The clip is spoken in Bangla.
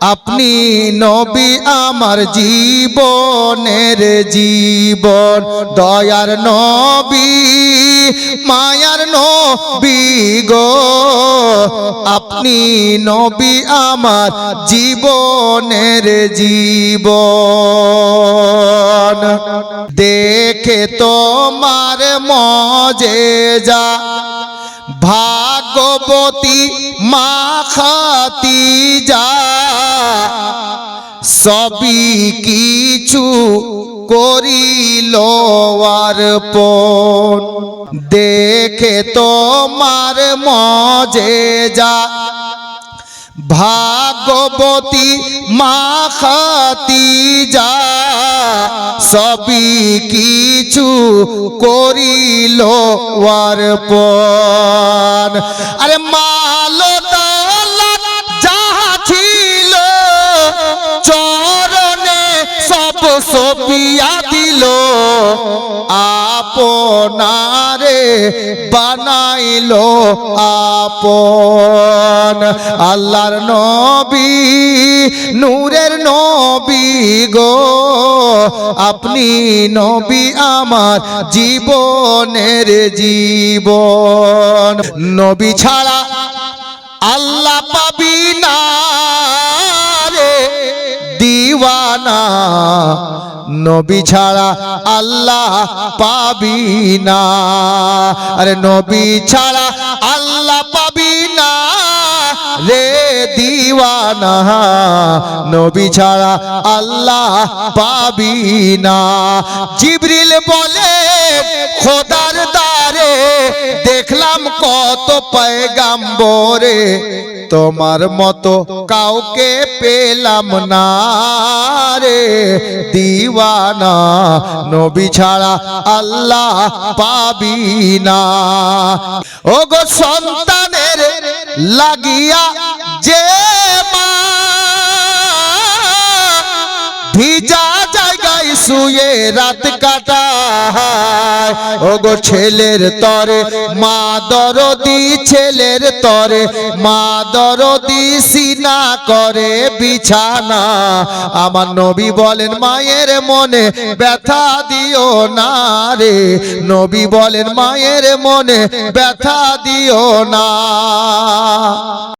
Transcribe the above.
আপনি নবী আমার জীবনের জীবন, দয়ার নবী, মায়ার নবী গো। আপনি নবী আমার জীবনের জীবন। দেখে তোমার মজে যা, ভাগবতী মা খাতি সবই কিছু করিল আর পন দেখে তোমার মজে যা। ভাগবতী মা খাতি যা সবই কিছু করিল ওয়ার পন আরে মালো সপিয়া দিল আপনারে বানাইল আপন। আল্লাহর নবী, নূরের নবী গো। আপনি নবী আমার জীবনের জীবন। নবী ছাড়া দিওয়ানা নবী ছাড়া আল্লাহ পাবি না। আরে নবী ছাড়া আল্লাহ পাবি না। রে দিওয়ানা, নবী ছাড়া আল্লাহ পাবি না। জিবরিল বলে, খোদার দারে দেখলাম কত পয়গাম্বরে। তোমার মতো কাউকে পেলাম না। রে দিওয়ানা নবী ছাড়া আল্লাহ পাবি না। ও গো সন্তানের লাগিয়া যে শুয়ে রাত কাটায়। ও গো ছেলের তরে, মা দরদি, ছেলের তরে, মা দরদি সিনা করে বিছানা। আমার নবী বলেন, মায়ের মনে ব্যথা দিও না রে। নবী বলেন, মায়ের মনে ব্যথা দিও না।